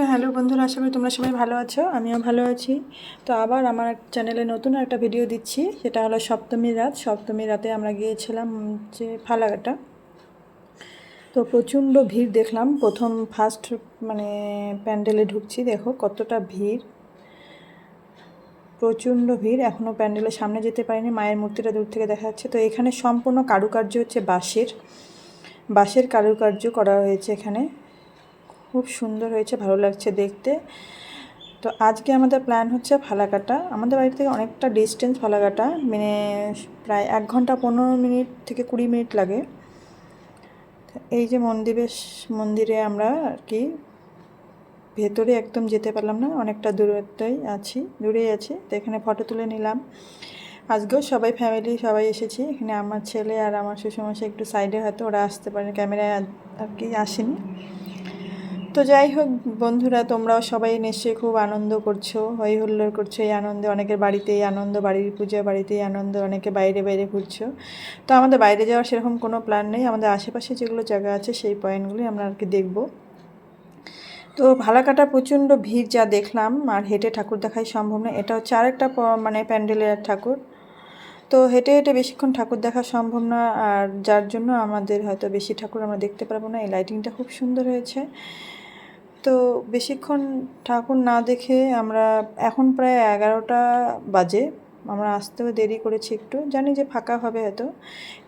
তো হ্যালো বন্ধুরা, আশা করি তোমরা সবাই ভালো আছো, আমিও ভালো আছি। তো আবার আমার চ্যানেলে নতুন একটা ভিডিও দিচ্ছি, সেটা হলো সপ্তমীর রাত। সপ্তমীর রাতে আমরা গিয়েছিলাম যে ফালাকাটা তো প্রচণ্ড ভিড় দেখলাম, প্রথম ফার্স্ট মানে প্যান্ডেলে ঢুকছি, দেখো কতটা ভিড়। প্রচণ্ড ভিড় এখনও প্যান্ডেলের সামনে যেতে পারিনি, মায়ের মূর্তিটা দূর থেকে দেখা যাচ্ছে। তো এখানে সম্পূর্ণ কারুকার্য হচ্ছে বাঁশের বাঁশের কারুকার্য করা হয়েছে এখানে। খুব সুন্দর হয়েছে, ভালো লাগছে দেখতে। তো আজকে আমাদের প্ল্যান হচ্ছে ফালাকাটা। আমাদের বাড়ি থেকে অনেকটা ডিস্টেন্স ফালাকাটা মানে প্রায় এক ঘণ্টা পনেরো মিনিট থেকে কুড়ি মিনিট লাগে। এই যে মন্দিরে মন্দিরে আমরা আর কি ভেতরে একদম যেতে পারলাম না, অনেকটা দূরত্বই আছি, দূরেই আছি। তো এখানে ফটো তুলে নিলাম। আজকেও সবাই ফ্যামিলি সবাই এসেছি। এখানে আমার ছেলে আর আমার শ্বশুরমশাই একটু সাইডে হয়তো ওরা আসতে পারে ক্যামেরায় আর কি আসেনি। তো যাই হোক, বন্ধুরা, তোমরাও সবাই নিশ্চয়ই খুব আনন্দ করছ হই হুল্লোড় করছ এই আনন্দে। অনেকের বাড়িতেই আনন্দ, বাড়ির পূজা বাড়িতেই আনন্দ, অনেকে বাইরে বাইরে ঘুরছো। তো আমাদের বাইরে যাওয়ার সেরকম কোনো প্ল্যান নেই। আমাদের আশেপাশে যেগুলো জায়গা আছে, সেই পয়েন্টগুলি আমরা আর কি দেখব। তো ভালাকাটা প্রচণ্ড ভিড় যা দেখলাম, আর হেঁটে ঠাকুর দেখাই সম্ভব না। এটা হচ্ছে আরেকটা মানে প্যান্ডেলের ঠাকুর। তো হেঁটে হেঁটে বেশিক্ষণ ঠাকুর দেখা সম্ভব না, আর যার জন্য আমাদের হয়তো বেশি ঠাকুর আমরা দেখতে পারব না। এই লাইটিংটা খুব সুন্দর হয়েছে। তো বেশিক্ষণ ঠাকুর না দেখে আমরা এখন প্রায় এগারোটা বাজে। আমরা আসতেও দেরি করেছি একটু। জানি যে ফাঁকা হবে হয়তো।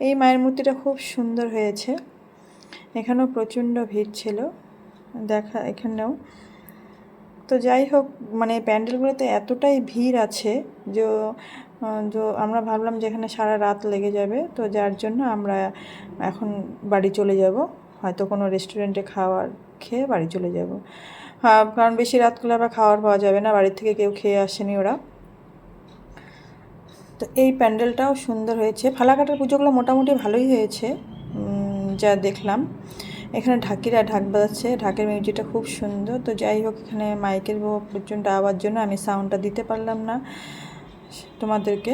এই মায়ের মূর্তিটা খুব সুন্দর হয়েছে। এখানেও প্রচণ্ড ভিড় ছিল। দেখা, এখানেও। তো যাই হোক মানে প্যান্ডেলগুলোতে এতটাই ভিড় আছে যে যে আমরা ভাবলাম যে এখানে সারা রাত লেগে যাবে, তো যার জন্য আমরা এখন বাড়ি চলে যাব। হয়তো কোনো রেস্টুরেন্টে খাওয়ার খেয়ে বাড়ি চলে যাব। কারণ বেশি রাত করলে আবার খাওয়ার পাওয়া যাবে না, বাড়ির থেকে কেউ খেয়ে আসেনি ওরা। তো এই প্যান্ডেলটাও সুন্দর হয়েছে। ফালাকাটার পুজোগুলো মোটামুটি ভালোই হয়েছে যা দেখলাম। এখানে ঢাকিরা ঢাক বাজাচ্ছে, ঢাকের মিউজিকটা খুব সুন্দর। তো যাই হোক, এখানে মাইকের প্রচণ্ড আওয়ার জন্য আমি সাউন্ডটা দিতে পারলাম না। তোমাদেরকে।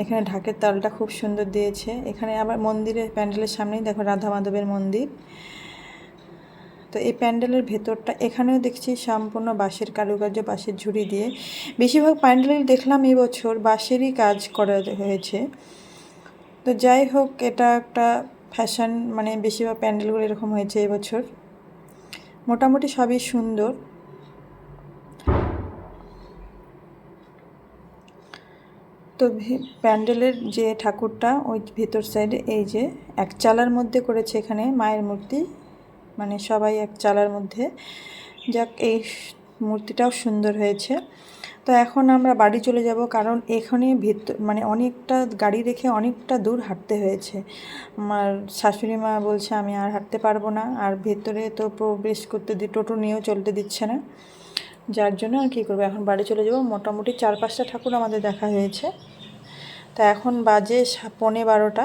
এখানে ঢাকের তালটা খুব সুন্দর দিয়েছে। এখানে আবার মন্দিরের প্যান্ডেলের সামনেই দেখো রাধা মাধবের মন্দির। তো এই প্যান্ডেলের ভেতরটা, এখানেও দেখছি সম্পূর্ণ বাঁশের কারুকার্য, বাঁশের ঝুড়ি দিয়ে। বেশিরভাগ প্যান্ডেল দেখলাম এই বছর বাঁশেরই কাজ করা হয়েছে। তো যাই হোক, এটা একটা ফ্যাশন মানে বেশিরভাগ প্যান্ডেলগুলো এরকম হয়েছে এবছর মোটামুটি সবই সুন্দর। তো প্যান্ডেলের যে ঠাকুরটা, ওই ভেতর সাইডে এই যে এক চালার মধ্যে করেছে এখানে মায়ের মূর্তি। মানে সবাই এক চালার মধ্যে। যাক, এই মূর্তিটাও সুন্দর হয়েছে। তো এখন আমরা বাড়ি চলে যাব কারণ এখানে ভেতর মানে অনেকটা গাড়ি রেখে অনেকটা দূর হাঁটতে হয়েছে। আমার শাশুড়ি মা বলছে, আমি আর হাঁটতে পারব না। আর ভেতরে তো প্রবেশ করতে দি টোটো নিয়েও চলতে দিচ্ছে না। যার জন্য আর কী করব? এখন বাড়ি চলে যাব। মোটামুটি চার পাঁচটা ঠাকুর আমাদের দেখা হয়েছে। তা এখন বাজে পনে বারোটা।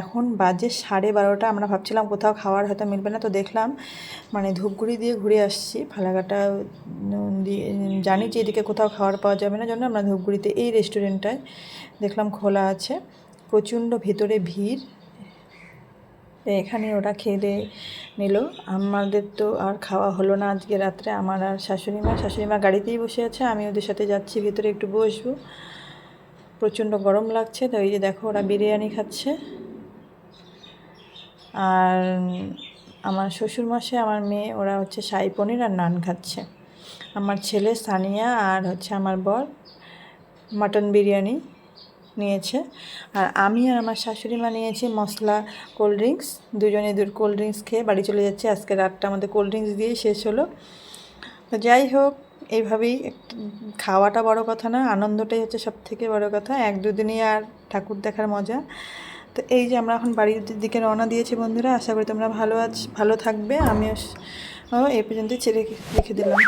এখন বাজে সাড়ে বারোটা, আমরা ভাবছিলাম কোথাও খাওয়ার হয়তো মিলবে না, তো দেখলাম মানে ধূপগুড়ি দিয়ে ঘুরে আসছি, ফালাকাটা দিয়ে জানি যে এদিকে কোথাও খাওয়ার পাওয়া যাবে না, জন্য আমরা ধূপগুড়িতে এই রেস্টুরেন্টটায় দেখলাম খোলা আছে, প্রচণ্ড ভেতরে ভিড়, এখানে ওরা খেয়ে নিল, আমাদের তো আর খাওয়া হলো না আজকে রাত্রে, আমার আর শাশুড়ি মা শাশুড়ি মা গাড়িতেই বসে আছে, আমি ওদের সাথে যাচ্ছি, ভেতরে একটু বসবো, প্রচণ্ড গরম লাগছে, তো এই যে দেখো ওরা বিরিয়ানি খাচ্ছে আর আমার শ্বশুর মশাই আমার মেয়ে, ওরা হচ্ছে শাহী পনির আর নান খাচ্ছে। আমার ছেলে সানিয়া আর হচ্ছে আমার বর মাটন বিরিয়ানি নিয়েছে। আর আমি আর আমার শাশুড়ি মা নিয়েছি মশলা, কোল্ড ড্রিঙ্কস। দুজনে দু কোল্ড ড্রিঙ্কস খেয়ে বাড়ি চলে যাচ্ছে। আজকে রাতটা আমাদের কোল্ড ড্রিঙ্কস দিয়েই শেষ হলো। তো যাই হোক, এইভাবেই খাওয়াটা বড় কথা না, আনন্দটাই হচ্ছে সব থেকে বড় কথা। এক দুদিনই আর ঠাকুর দেখার মজা। তো এই যে আমরা এখন বাড়ির দিকে রওনা দিয়েছি বন্ধুরা, আশা করি তোমরা ভালো আছ, ভালো থাকবে। আমিও এ পর্যন্তই ছেড়ে রেখে দিলাম।